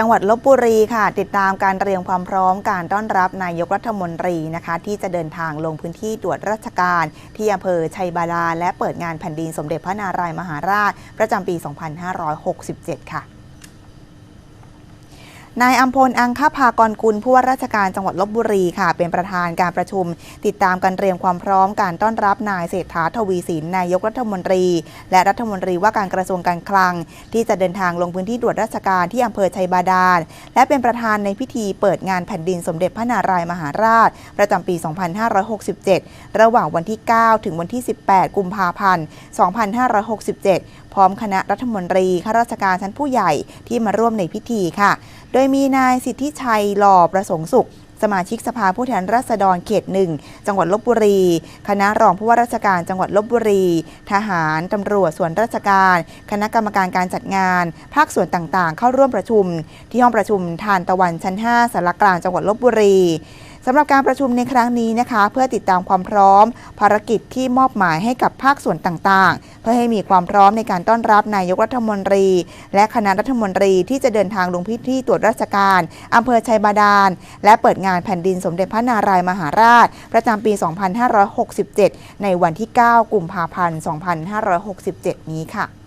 จังหวัดลบบุรีค่ะ ติดตามการเตรียมความพร้อมการต้อนรับนายกรัฐมนตรีนะคะ ที่จะเดินทางลงพื้นที่ตรวจราชการ ที่อำเภอชัยบาดาลและเปิดงานแผ่นดินสมเด็จพระนารายมหาราช ประจำปี 2567 ค่ะ นายอัมพลอังคภากรกุลผู้ว่าราชการจังหวัดลบบุรีค่ะ เป็นประธานการประชุม ติดตามการเตรียมความพร้อมการต้อนรับนายเศรษฐาทวีสินนายกรัฐมนตรี และรัฐมนตรีว่าการกระทรวงการคลัง ที่จะเดินทางลงพื้นที่ตรวจราชการที่อำเภอชัยบาดาลและเป็นประธานในพิธีเปิดงานแผ่นดินสมเด็จพระนารายมหาราช ประจำปี 2567 ระหว่างวันที่ 9 ถึงวันที่ 18 กุมภาพันธ์ 2567พร้อมคณะรัฐมนตรีข้าราชการชั้นผู้ใหญ่ที่มาร่วมในพิธีค่ะ โดยมีนายสิทธิชัยหล่อประสงค์สุขสมาชิกสภาผู้แทนราษฎรเขตหนึ่งจังหวัดลบบุรี คณะรองผู้ว่าราชการจังหวัดลบบุรี ทหารตำรวจส่วนราชการ คณะกรรมการการจัดงาน ภาคส่วนต่างๆ เข้าร่วมประชุม ที่ห้องประชุมทานตะวันชั้น 5สารกลางจังหวัดลบบุรี สำหรับการประชุมในครั้งนี้นะคะ เพื่อติดตามความพร้อม ภารกิจที่มอบหมายให้กับภาคส่วนต่างๆ เพื่อให้มีความพร้อมในการต้อนรับนายกรัฐมนตรี และคณะรัฐมนตรีที่จะเดินทางลงพื้นที่ตรวจราชการอำเภอชัยบาดาล และเปิดงานแผ่นดินสมเด็จพระนารายมหาราช ประจำปี 2567 ในวันที่ 9 กุมภาพันธ์ 2567 นี้ค่ะ